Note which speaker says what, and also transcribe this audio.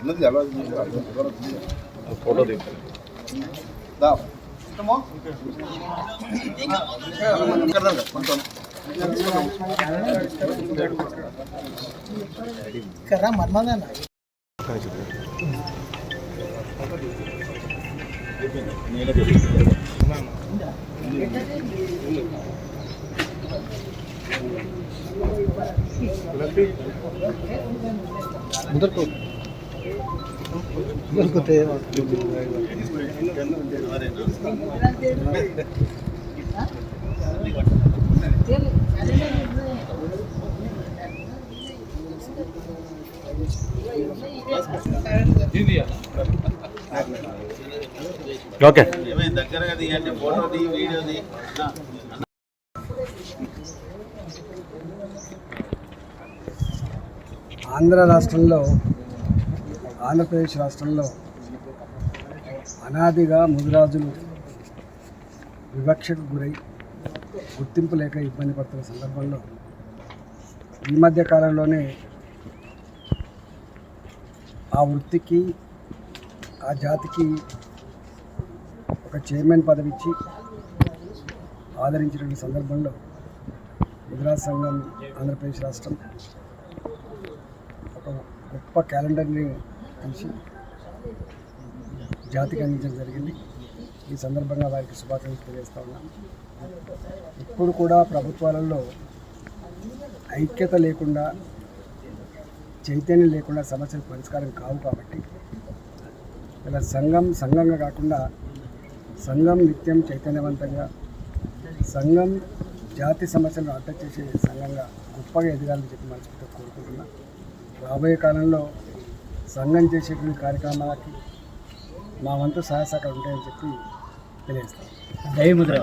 Speaker 1: ఉన్నది అలవాటు
Speaker 2: ఫోటో దిగుతాను
Speaker 1: దా ఇష్టమో? కొంచెం.
Speaker 3: కర్రా మర్మదన్న ముదర్కో ముదర్కోతే
Speaker 2: ఓకే
Speaker 1: ఏమైంది దగ్గరగా తీయండి ఫోటో తీ వీడియో తీ అన్నా.
Speaker 3: ఆంధ్ర రాష్ట్రంలో ఆంధ్రప్రదేశ్ రాష్ట్రంలో అనాదిగా ముదిరాజులు వివక్షకు గురై గుర్తింపు లేక ఇబ్బంది పడుతున్న సందర్భంలో ఈ మధ్య కాలంలోనే ఆ వృత్తికి ఆ జాతికి ఒక చైర్మన్ పదవి ఇచ్చి ఆదరించినటువంటి సందర్భంలో గుజరాత్ సంఘం ఆంధ్రప్రదేశ్ రాష్ట్రం ఒక గొప్ప క్యాలెండర్ని కలిసి జాతికి అందించడం జరిగింది. ఈ సందర్భంగా వారికి శుభాకాంక్షలు తెలియజేస్తా ఉన్నాను ఇప్పుడు కూడా ప్రభుత్వాలలో ఐక్యత లేకుండా చైతన్యం లేకుండా సమస్యలు పరిష్కారం కావు కాబట్టి ఇలా సంఘం సంఘంగా కాకుండా సంఘం నిత్యం చైతన్యవంతంగా సంఘం జాతి సమస్యలను అర్థం చేసే సంఘంగా గొప్పగా ఎదగాలని చెప్పి మనస్ఫూర్తిగా కోరుకుంటున్నా. రాబోయే కాలంలో సంఘం చేసేటువంటి కార్యక్రమాలకి మా వంతు సహాయ సహకారం ఉంటాయని చెప్పి తెలియజేస్తాం
Speaker 2: జై ముద్ర.